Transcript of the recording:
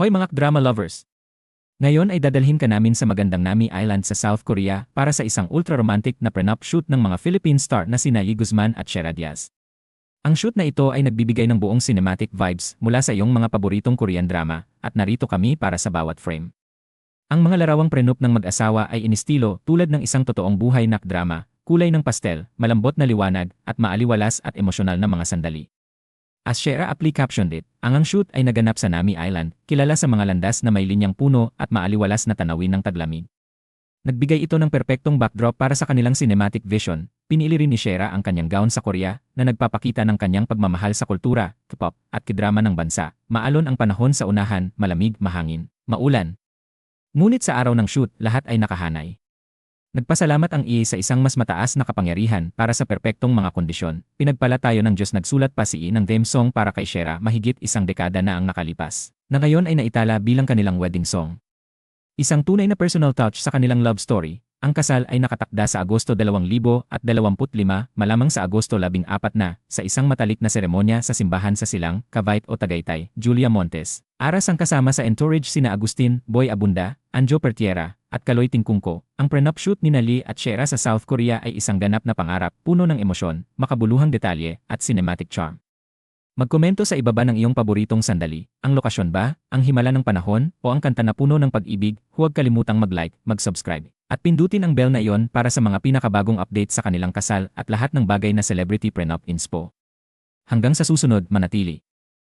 Hoy mga drama lovers! Ngayon ay dadalhin ka namin sa magandang Nami Island sa South Korea para sa isang ultra-romantic na prenup shoot ng mga Philippine star na sina Yi Guzman at Shera Diaz. Ang shoot na ito ay nagbibigay ng buong cinematic vibes mula sa iyong mga paboritong Korean drama at narito kami para sa bawat frame. Ang mga larawang prenup ng mag-asawa ay inistilo tulad ng isang totoong buhay na drama, kulay ng pastel, malambot na liwanag, at maaliwalas at emosyonal na mga sandali. As Shera aptly captioned it, ang ang shoot ay naganap sa Nami Island, kilala sa mga landas na may linyang puno at maaliwalas na tanawin ng taglamig. Nagbigay ito ng perpektong backdrop para sa kanilang cinematic vision. Pinili rin ni Shera ang kanyang gown sa Korea na nagpapakita ng kanyang pagmamahal sa kultura, K-pop, at kidrama ng bansa. Maalon ang panahon sa unahan, malamig, mahangin, maulan. Ngunit sa araw ng shoot, lahat ay nakahanay. Nagpasalamat ang EA sa isang mas mataas na kapangyarihan para sa perpektong mga kondisyon. Pinagpala tayo ng Diyos nagsulat pa si E ng theme song para kay Shera mahigit isang dekada na ang nakalipas, na ngayon ay naitala bilang kanilang wedding song. Isang tunay na personal touch sa kanilang love story, ang kasal ay nakatakda sa Agosto 2025, malamang sa Agosto 14 na, sa isang matalik na seremonya sa simbahan sa Silang, Cavite o Tagaytay, Julia Montes. Aras ang kasama sa entourage sina Agustin, Boy Abunda, Anjo Pertiera, at Kaloy Tingkungko. Ang prenup shoot ni Nali at Shera sa South Korea ay isang ganap na pangarap, puno ng emosyon, makabuluhang detalye, at cinematic charm. Magkomento sa ibaba ng iyong paboritong sandali. Ang lokasyon ba, ang himala ng panahon, o ang kanta na puno ng pag-ibig, huwag kalimutang mag-like, mag-subscribe. At pindutin ang bell na iyon para sa mga pinakabagong update sa kanilang kasal at lahat ng bagay na celebrity prenup inspo. Hanggang sa susunod, manatili.